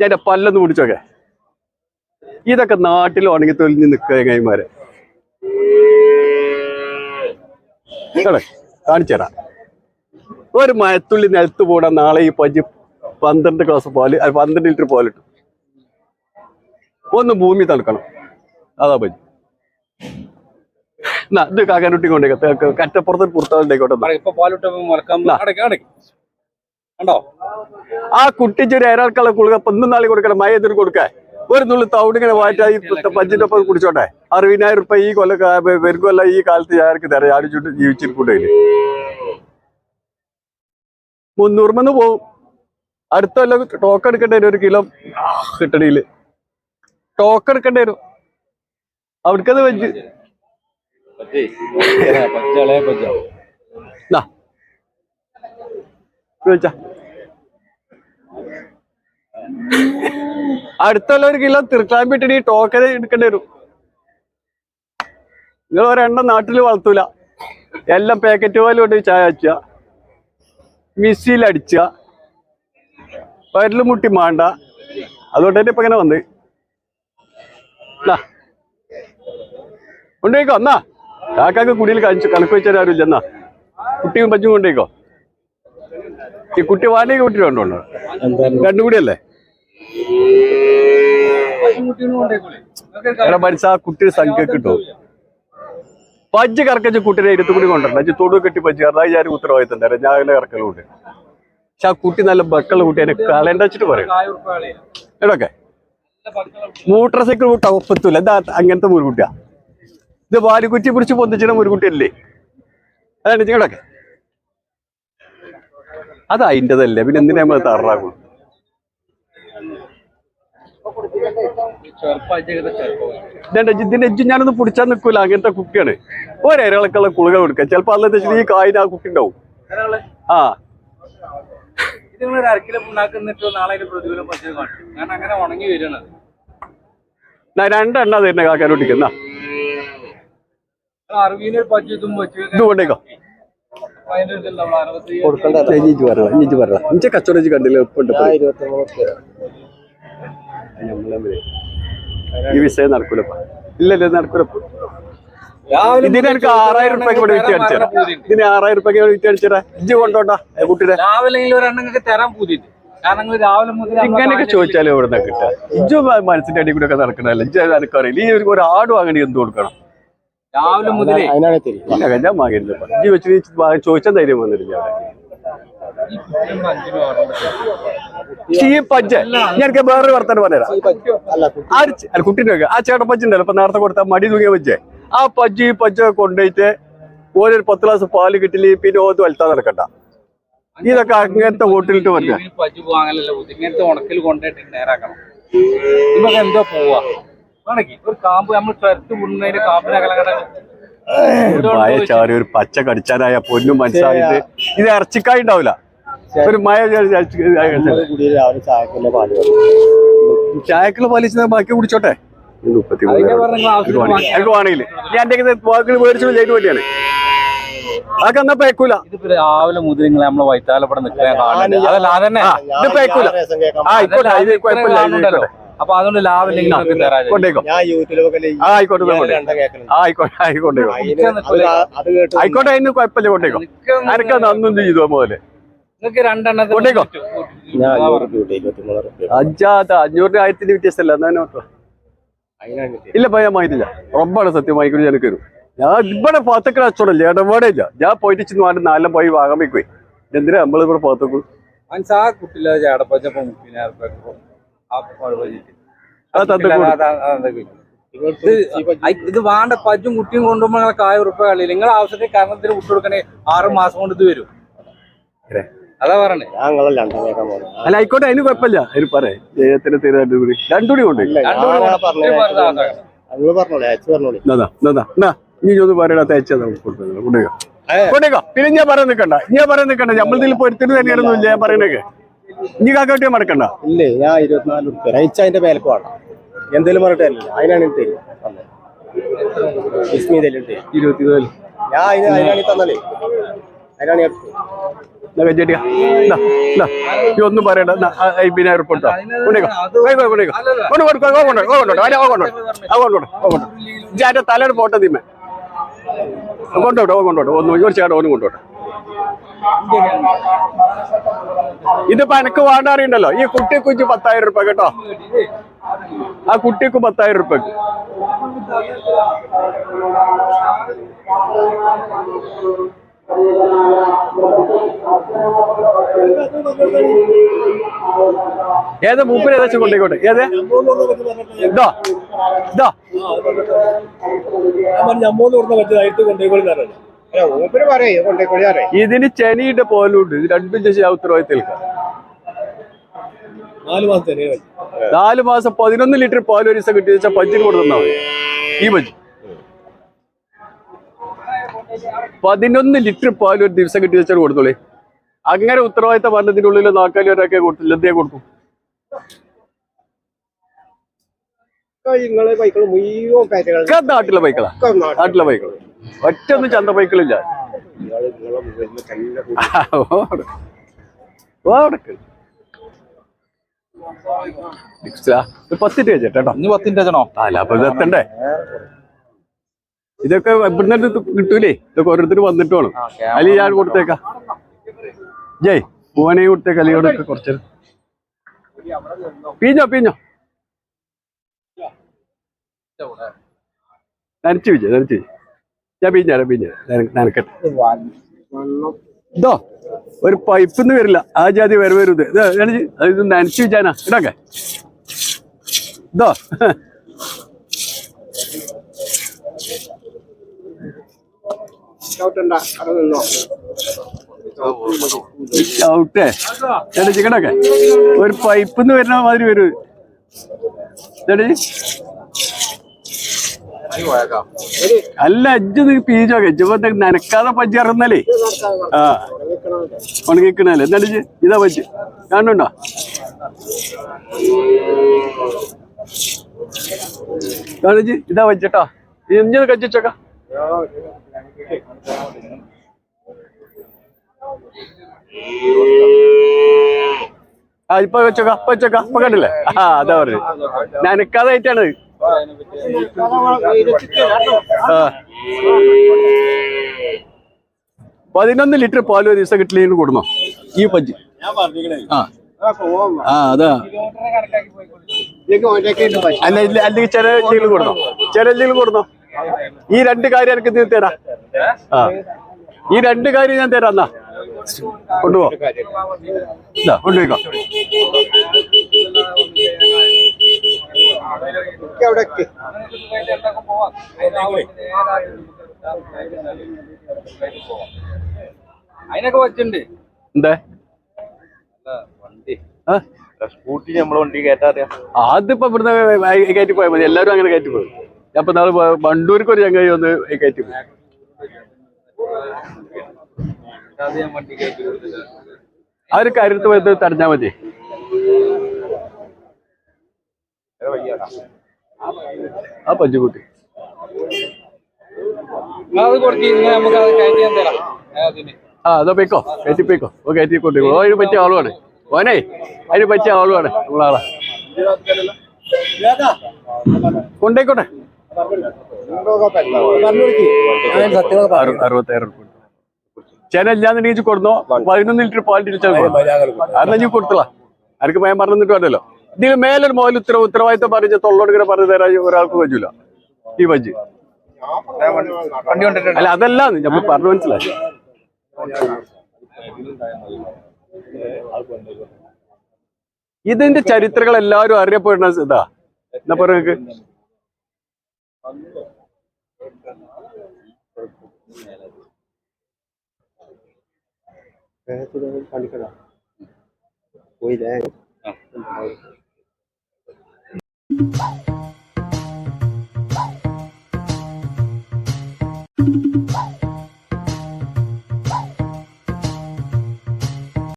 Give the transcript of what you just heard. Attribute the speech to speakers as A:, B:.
A: ഞാൻ പല്ലൊന്ന് പിടിച്ചോക്കെ ഇതൊക്കെ നാട്ടിൽ ഉണങ്ങി തൊലിഞ്ഞ് നിൽക്കുക കൈമാരെ. കാണിച്ചു തരാം. ഒരു മയത്തുള്ളി നിലത്ത് പോടാൻ നാളെ ഈ പഞ്ച് പന്ത്രണ്ട് ഗ്ലാസ് പാൽ പന്ത്രണ്ട് ലിറ്റർ പാലിട്ടു. ഒന്ന് ഭൂമി തണുക്കണം. അതാ പഞ്ച്. എന്നാ ഇത് കാക്കാനുട്ടി കൊണ്ടേക്കത്തെ കറ്റപ്പുറത്ത് പുറത്തോട്ടേക്കോട്ടെ
B: കണ്ടോ?
A: ആ കുട്ടിച്ചൊരു ഏരാൾക്കുള്ള കുളുക പൊന്നും നാളി കൊടുക്കണം മയത്തിന് എതിർ കൊടുക്കാൻ ഒരു നുള്ളി തവിടിങ്ങനെ വായിച്ചാൽ ഈ പഞ്ചിന്റെ ഒപ്പം കുടിച്ചോട്ടെ. അറുപതിനായിരം റുപ്യ ഈ കൊല്ല വരുകൊല്ല ഈ കാലത്ത് ആർക്ക് തരാം. ഞാൻ ചുട്ട് ജീവിച്ചിരിക്കൂട്ടില്ല മുന്നൂറുമെന്ന് പോവും. അടുത്ത കൊല്ലം ടോക്കൺ എടുക്കേണ്ടി വരും ഒരു കിലോ കിട്ടണിയിൽ ടോക്കൺ എടുക്കേണ്ടി വരും. അവിടേക്കത് വെച്ച്.
B: പച്ചേ. പച്ചളെ പച്ച
A: എന്നാ ചോദിച്ചാ അടുത്തുള്ള ഒരു കിലോ തിരുക്കാമ്പിട്ടിട്ട് ഈ ടോക്കൻ എടുക്കേണ്ടി വരും. നിങ്ങൾ ഒരെണ്ണം നാട്ടിൽ വളർത്തൂല എല്ലാം പാക്കറ്റ് പോലെ കൊണ്ട് ചായ വെച്ച. മിസ്സിയിൽ അടിച്ച. വയറിൽ മുട്ടി മാണ്ട. അതുകൊണ്ട് തന്നെ ഇപ്പൊ ഇങ്ങനെ വന്ന്. കൊണ്ടേക്കോ എന്നാ കാക്കാക്ക് കുടിയിൽ കഴിച്ചു കണക്ക് വെച്ചാൽ ആരും ഇല്ല എന്നാ കുട്ടിയും പഞ്ചും കൊണ്ടേക്കോ ഈ കുട്ടി വാലിക കുട്ടി കൊണ്ടോ? രണ്ടും കുട്ടി മരിച്ച ആ കുട്ടിയുടെ സംഖ്യ കിട്ടും പജ്ജ് കറക്കച്ച് കുട്ടിനെ ഇരുത്തു കൂടി കൊണ്ടുവരണം. അച്ഛൻ തൊടു കെട്ടി പജ്ജ് കാരണം ഞാൻ ഉത്തരവാദിത്തം തരാം. ഞാൻ അങ്ങനെ കറക്കലുണ്ട് പക്ഷെ ആ കുട്ടി നല്ല ബക്കളുടെ കുട്ടി. എന്നെ കളയണ്ട വെച്ചിട്ട് പറയും. എടൊക്കെ. മോട്ടോർ സൈക്കിൾ കൂട്ടാ ഒപ്പത്തൂല എന്താ അങ്ങനത്തെ മുരുകുട്ടിയാ? ഇത് വാലുകുറ്റി പിടിച്ച് പൊന്തിച്ചിട മുരുകുട്ടിയല്ലേ? അതാണ് നിങ്ങളൊക്കെ അത് അതിന്റെതല്ലേ പിന്നെ എന്തിനാ നമ്മൾ തറാകും ഇതിന്റെ എജ്ജ് ഞാനൊന്ന് പിടിച്ചാൽ നിൽക്കൂല അങ്ങനത്തെ കുക്കിയാണ് ഒരേരളക്കുള്ള കുളുകൾ കൊടുക്കുക ചിലപ്പോ അന്നത്തെ ഈ കായിന് ആ കുട്ടി ഉണ്ടാവും. ആ. രണ്ടെണ്ണ തരുന്ന കാക്കാനോട്ടിക്കുന്ന
B: ഇത്
A: കൊണ്ടേക്കോ. ഇഞ്ച കച്ചവടം കണ്ടില്ല? ഉപ്പുണ്ട് ഈ വിഷയം നടക്കൂലപ്പ ഇല്ല നടക്കൂലപ്പ ഇതിന് എനിക്ക് ആറായിരം റുപ്യക്ക് ഇവിടെ വിറ്റ് ഇതിന് ആറായിരം റുപ്യക്ക് വിറ്റ് ഇജ്ജ് കുട്ടിയുടെ ഇങ്ങനെയൊക്കെ ചോദിച്ചാലും എവിടെ നിന്നാ കിട്ടുക. ഇജ്ജു മനസ്സിന്റെ അടി കൂടെ ഒക്കെ നടക്കണല്ലോ ഇജ്ജ് എനിക്കറിയില്ല ഈ ഒരു ആട് വാങ്ങണി എന്ത് കൊടുക്കണം?
B: രാവിലെ മുതലേ.
A: ഇല്ല ഞാൻ വാങ്ങിയില്ല ഇജ്ജ് വെച്ച് ചോദിച്ചാൽ ധൈര്യം വന്നിട്ടില്ല. പക്ഷേ ഈ പജ്ജ ഞാൻ വേറൊരു വർത്തമാനം പറഞ്ഞുതരാം. അല്ല കുട്ടീന്റെ ആ ചേട്ടൻ പജ്ജ ഉണ്ടല്ലോ ഇപ്പൊ നേരത്തെ കൊടുത്ത മടി തൂങ്ങിയ പജ്ജ ആ പജ്ജ ഈ പജ്ജ കൊണ്ടുപോയിട്ട് ഓരോ പത്ത് ഗ്ലാസ് പാൽ കിട്ടില്ല പിന്നെ ഓത്ത് വലുത്താൻ നടക്കണ്ട. ഇതൊക്കെ അങ്ങനത്തെ ഹോട്ടലിട്ട് പറ്റുക
B: ഇതിന് പജ്ജ് ബുദ്ധി ഇങ്ങനത്തെ ഉണക്കിൽ കൊണ്ടുപോയിട്ട് നേരാക്കണം. ഇതൊക്കെ എന്തോ പോവാ. ആണെങ്കിൽ ഒരു കാമ്പ് നമ്മൾ ചരത്ത്
A: മഴ ചാരി ഒരു പച്ച കടിച്ചാനായ പൊന്നും മനസ്സിലായിട്ട് ഇത് ഇറച്ചിക്കായി ഉണ്ടാവില്ല ഒരു മഴ ചായക്കുള്ള പാലിച്ച് ബാക്കി കുടിച്ചോട്ടെ? ഇത് ഇത് എനിക്ക് വേണമെങ്കിൽ ഞാൻ എന്റെ വാക്കുകൾ മേടിച്ചു ചെയ്തു വേണ്ടിയാണ് അതൊക്കെ എന്നാ പേക്കൂല?
B: ഇതിപ്പോ രാവിലെ മുതൽ നിങ്ങൾ നമ്മളെ വൈത്താലപ്പടെ നിൽക്കാൻ അതല്ല അതന്നെ.
A: ഇത് പേക്കൂല. ആ ഇത് കുഴപ്പമില്ല ഇത്.
B: അപ്പൊ അതുകൊണ്ട് ലാഭം
A: ആ ആയിക്കോട്ടെ ആ ആയിക്കോട്ടെ ആയിക്കോട്ടെ
C: അത് കേട്ട്
A: ആയിക്കോട്ടെ അതിന് കുഴപ്പമില്ല കൊണ്ടേക്കോ. ആരൊക്കെ നന്നും ചെയ്തു കൊണ്ടേക്കോ. അഞ്ചാത്ത അഞ്ഞൂറിന് ആയിരത്തിന്റെ വ്യത്യാസമല്ല എന്നാ ഇല്ല പയ്യ വാങ്ങിയില്ല ഉറപ്പാണ് സത്യം വാങ്ങിക്കൊണ്ട് ഞാൻ കയറും ഞാൻ ഇവിടെ പാത്തക്കള അച്ചോടല്ലേ ഇടപാടേ ഇല്ല. ഞാൻ പോയിട്ട് ചെന്ന് വാങ്ങി നാലെല്ലാം പോയി വാങ്ങാൻ വെക്കുവേ എന്തിനാ നമ്മളിവിടെ പാത്തക്കും
B: മനസ്സാ കുട്ടിയില്ല ചേടപ്പച്ചപ്പം മുപ്പതിനായിരം ഇത് വേണ്ട പജ്ജും കുട്ടിയും കൊണ്ടുപോകുമ്പോൾ നിങ്ങളെ കായ ഉറപ്പ് കളി. നിങ്ങൾ ആവശ്യത്തിന് കാരണത്തിന് വിട്ടു കൊടുക്കണേ. ആറ് മാസം കൊണ്ട് ഇത് വരും.
A: അതെ.
B: അതാ
C: പറഞ്ഞേ
A: അല്ല ആയിക്കോട്ടെ അതിന് കുഴപ്പമില്ല. അതിന് പറയാം. ജയത്തിന് തീരെ
B: രണ്ടുകൂടി കൊണ്ട്.
A: ഇനി ഒന്ന് പറയണ തേച്ചാ നമുക്ക് കൊടുത്തത്. കൊണ്ടുപോയോ. കൊണ്ടേക്കോ പിന്നെ ഞാൻ പറയാൻ നിൽക്കണ്ട. ഞാൻ പറയാൻ നിൽക്കണ്ട. നമ്മളിതിൽ പൊരുത്തിന് തന്നെയാണെന്നില്ല ഞാൻ പറയുന്നേക്ക് ഇനി കാക്കോട്ടിയാ മടക്കണ്ട?
C: ഇല്ലേ ഞാൻ ഇരുപത്തിനാല് റുപ്യ അയച്ച അതിന്റെ മേലേക്ക് വേണം എന്തേലും പറഞ്ഞിട്ട് തരില്ല അതിനാണ് എനിക്ക് തരും. തന്നെ വിസ്മി തരും തരും.
A: ഇരുപത്തിനാല്.
C: ഞാൻ അതിന് അതിനാണ് ഈ തന്നാലേ. അതിനാണ് ഞാൻ
A: ഒന്നും പറയണ്ട. ഇജാന്റെ തലയുടെ പോട്ടെ തിമ്മേ. കൊണ്ടോട്ടെ കൊണ്ടോട്ടെ ഒന്ന് ഒരു ചേട്ടൻ ഓനും കൊണ്ടോട്ടെ ഇതിപ്പോ എനക്ക് വേണ്ട അറിയണ്ടല്ലോ. ഈ കുട്ടി കുഞ്ഞു പത്തായിരം രൂപ കേട്ടോ. ആ കുട്ടിക്ക് പത്തായിരം രൂപ ഏത് മൂപ്പിന് ഏതാ കൊണ്ടേക്കോട്ടെ ഏത്? ഇതോ. ഇതോ.
C: ഞമ്മൂന്ന് കൊടുത്ത പറ്റിയതായിട്ട് കൊണ്ടേക്കോളി അറിയാം
A: ഇതിന് ചെനിയുടെ പോലുണ്ട്. ഇത് രണ്ടും ചേച്ചി ആ ഉത്തരവാദിത്തം
C: നാല് മാസം തന്നെ
A: നാല് മാസം പതിനൊന്ന് ലിറ്റർ പാൽ ഒരു ദിവസം കിട്ടി വെച്ചാൽ പഞ്ചിന് കൊടുത്താൽ മതി. ഈ പഞ്ച്. പതിനൊന്ന് ലിറ്റർ പാൽ ഒരു ദിവസം കിട്ടി വെച്ചാൽ കൊടുത്തോളേ. അങ്ങനെ ഉത്തരവാദിത്തം പറഞ്ഞതിന്റെ ഉള്ളിൽ നാക്കാലി ഒരാക്കെ കൊടുത്തു എന്തേ കൊടുക്കും. നാട്ടിലെ ബൈക്കളാ നാട്ടിലെ ബൈക്കൾ ഒറ്റൊന്നും ചന്ത ബൈക്കളില്ല ഓടക്ക്. ഒരു പത്ത് രൂപ ചേട്ടോ
B: ഇനി പത്തിന്റെ വെച്ചണോ
A: അല്ല അപ്പൊ ഇത് എത്തണ്ടേ? ഇതൊക്കെ ഇവിടുന്ന് കിട്ടൂലേ? ഇതൊക്കെ ഓരോരുത്തർ വന്നിട്ട് വേണം. അലി ഞാൻ കൊടുത്തേക്ക. ജയ് പൂവനെ കൊടുത്തേക്ക അലിയോടൊക്കെ കുറച്ച് പീഞ്ഞോ പീഞ്ഞോ. നനച്ചു വിജയ് നനച്ചു വിജയ്. ഞാൻ പീഞ്ഞാരാ പീഞ്ഞാ നനക്കട്ടെ ഇതോ ഒരു പൈപ്പൊന്നും വരില്ല. ആ ജാതി വരെ വരും ഇത്. ഇത് നനച്ച് വെച്ചാനാ. ഇടക്കെ ഇതോ. ഔട്ടേ ചേട്ടാ ചിക്കനൊക്കെ ഒരു പൈപ്പിന്ന് വരുന്ന മാതിരി വരും. ചേട്ടാ അല്ല അജ്ജ് നീ പീജൊക്കെ ഇജ്ജിപ്പോ നനക്കാതെ പജ്ജി ഇറന്നല്ലേ ആ. ഉണങ്ങിക്കണല്ലേ? എന്നിട്ട് ഇതാ പജ്ജ്. കാണുന്നുണ്ടോ? കാണിച്ച് ഇതാ പജ്ജിട്ടോ ഇഞ്ചത് കച്ചിച്ചോക്ക ആ ഇപ്പൊ വെച്ചോക്ക. അപ്പൊ വെച്ചോക്ക. അപ്പൊ കണ്ടില്ലേ? ആ അതാ പറഞ്ഞു നനക്കാതായിട്ടാണ്. ആ പതിനൊന്ന് ലിറ്റർ പാൽ ഒരു ദിവസം കിട്ടില്ലെങ്കിൽ കൊടുന്നോ? ഈ പജ്ജി
C: ഞാൻ പറഞ്ഞേ
A: ആ. ആ അതാ. അല്ല ഇല്ല അല്ലെങ്കിൽ ചില എന്തെങ്കിലും കൊടുന്നോ? ചില എന്തെങ്കിലും കൊടുന്നോ? ഈ രണ്ട് കാര്യം എനിക്ക് നീ തരാം. ആ. ഈ രണ്ട് കാര്യം ഞാൻ തരാം എന്നാ. കൊണ്ടുപോ. ഇതാ കൊണ്ടുപോയിക്കോ.
C: അവിടെ
B: അതിനൊക്കെ വെച്ചിട്ടുണ്ട്.
A: എന്തേ?
B: വണ്ടി. സ്കൂട്ടി നമ്മളെ വണ്ടി കേട്ടാറിയാം
A: അതിപ്പോ ഇവിടുന്ന് കയറ്റി പോയാൽ മതി. എല്ലാവരും അങ്ങനെ കയറ്റി പോകും അപ്പൊ ഇപ്പൊ നാളെ വണ്ടൂർക്ക് ഒരു ചങ്ങായി ഒന്ന് കയറ്റി പോയി.
B: അവർ കരുത്ത്
A: ആ ഒരു കാര്യത്ത് പോയത് തടഞ്ഞാ മതി ആ പഞ്ചുകുട്ടി
B: അത് കൊടുത്തി ഇങ്ങനെ നമുക്ക് അത് കയറ്റി ഞാൻ തരാം. പഞ്ചുകുട്ടി
A: ആ അതോ പോയിക്കോ. കയറ്റി പോയിക്കോ. ഓ കയറ്റി കൊണ്ടു അതിന് പറ്റിയ ആളുമാണ് ഓനെ അതിന് പറ്റിയ ആളുമാണ് നമ്മളാളാ കൊണ്ടേക്കോട്ടെ. ചേനല്ലാന്നുണ്ടെങ്കിൽ കൊടുന്നോ? പതിനൊന്ന് ലിറ്റർ പാൽ തിരിച്ചാൽ നീ കൊടുത്തളാ ആർക്ക് ഭയം പറഞ്ഞിട്ട് വേണ്ടല്ലോ ഇതിന് മേലൊരു മുതൽ ഉത്തര ഉത്തരവാദിത്തം പറഞ്ഞ തൊള്ളോട് ഇങ്ങനെ പറഞ്ഞു തരാൻ ഒരാൾക്ക് പറ്റൂല. ഈ
B: കൊണ്ടിട്ടുണ്ട്.
A: അല്ല അതല്ല നമ്മൾ പറഞ്ഞു മനസ്സിലായി. ഇതിന്റെ ചരിത്രങ്ങൾ എല്ലാവരും അറിയപ്പെടുന്ന ഇതാ. എന്നാ പറയുക
C: പോയില്ലേ Woo!